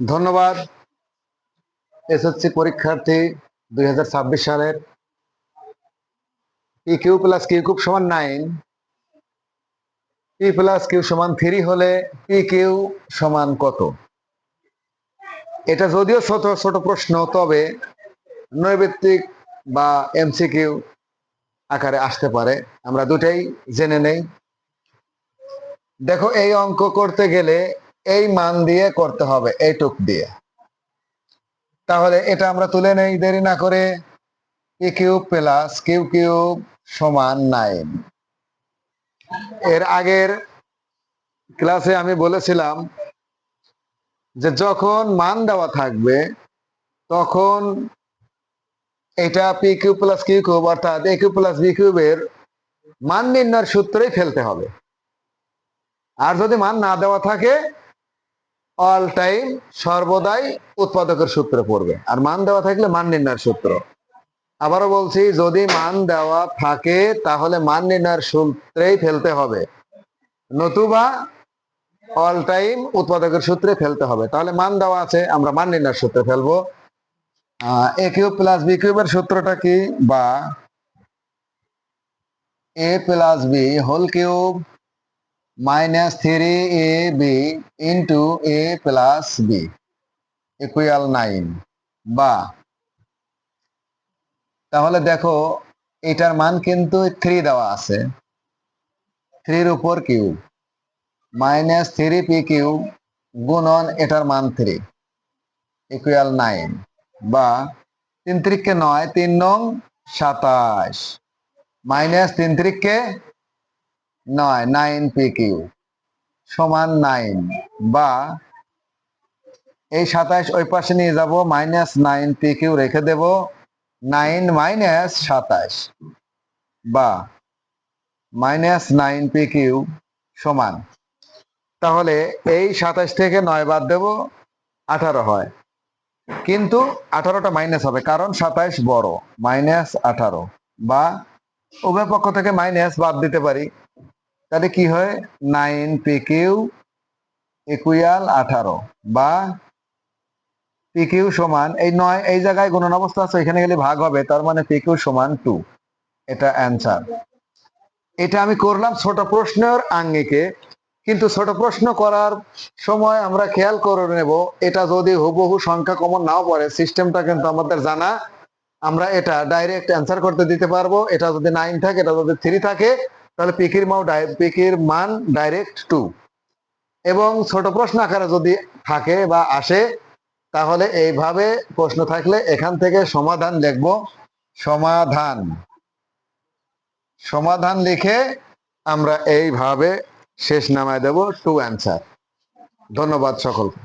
ধন্যবাদ এসএসসি পরীক্ষার্থী দুই হাজার ছাব্বিশ সালের P Q plus Q cube সমান নাইন পি প্লাস কিউ সমান থ্রি হলে পি কিউ সমান কত? এটা যদিও ছোট ছোট প্রশ্ন, তবে নৈবেত্তিক বা এমসিকিউ আকারে আসতে পারে। আমরা দুটাই জেনে নেই। দেখো, এই অঙ্ক করতে গেলে এই মান দিয়ে করতে হবে, এইটুক দিয়ে। তাহলে এটা আমরা তুলে নেই, দেরি না করে P cube plus Q cube সমান নাইন এর আগের ক্লাসে আমি বলেছিলাম যে যখন মান দেওয়া থাকবে, তখন এটা P Q plus Q cube অর্থাৎ এ কিউ প্লাস বি কিউবের মান নির্ণয়ের সূত্রেই ফেলতে হবে। আর যদি মান না দেওয়া থাকে অল টাইম সর্বদাই উৎপাদকের সূত্রে পড়বে। আর মান দেওয়া থাকলে মান নির্ণয়ের সূত্র। আবারও বলছি, যদি মান দেওয়া থাকে, তাহলে মান নির্ণয়ের সূত্রেই ফেলতে হবে। নতুবা অল টাইম উৎপাদকের সূত্রে ফেলতে হবে। তাহলে মান দেওয়া আছে, আমরা মান নির্ণয়ের সূত্রে ফেলব। এ কিউব প্লাস বি কিউবের সূত্রটা কি? বা A plus B whole cube minus three A B into A plus B equal nine বা তাহলে দেখো, এটার মান কিন্তু থ্রি দেওয়া আছে। থ্রির উপর cube. Minus three P cube গুণন এটার মান থ্রি ইকুয়াল নাইন বা তিন ত্রিককে নয়, তিন নং সাতাশ। মাইনাস তিন ত্রিককে নয় নাইন পি কিউ সমান নাইন বা এই সাতাশ ওই পাশে নিয়ে যাব মাইনাস নাইন পি কিউ রেখে দেব নাইন মাইনাস সাতাশ বা মাইনাস নাইন পি কিউ সমান। তাহলে এই সাতাশ থেকে নয় বাদ দেব, আঠারো হয়। কিন্তু আঠারোটা মাইনাস হবে, কারণ সাতাইশ বড় মাইনাস আঠারো বা উভয় পক্ষ থেকে মাইনাস বাদ দিতে পারি। তাহলে কি হয়? নাইন পি কিউ আঠারো বা পি সমান, এই নয়, এই জায়গায় গুণন অবস্থা আছে এখানে গেলে ভাগ হবে, তার মানে পি সমান টু। এটা অ্যান্সার। এটা আমি করলাম ছোট প্রশ্নের আঙ্গিকে, কিন্তু ছোট প্রশ্ন করার সময় আমরা খেয়াল করে নেব, এটা যদি হুবহু সংখ্যা কমন নাও পড়ে, সিস্টেমটা কিন্তু আমাদের জানা, আমরা এটা ডাইরেক্ট অ্যান্সার করতে দিতে পারব। এটা যদি নাইন থাকে, এটা যদি থ্রি থাকে তাহলে পিকির মাও পিকির মান ডাইরেক্ট টু এবং ছোট প্রশ্ন আকারে যদি থাকে বা আসে, তাহলে এইভাবে প্রশ্ন থাকলে এখান থেকে সমাধান লিখব। সমাধান। সমাধান লিখে আমরা এইভাবে শেষ নামায় দেব টু অ্যান্সার ধন্যবাদ সকলকে।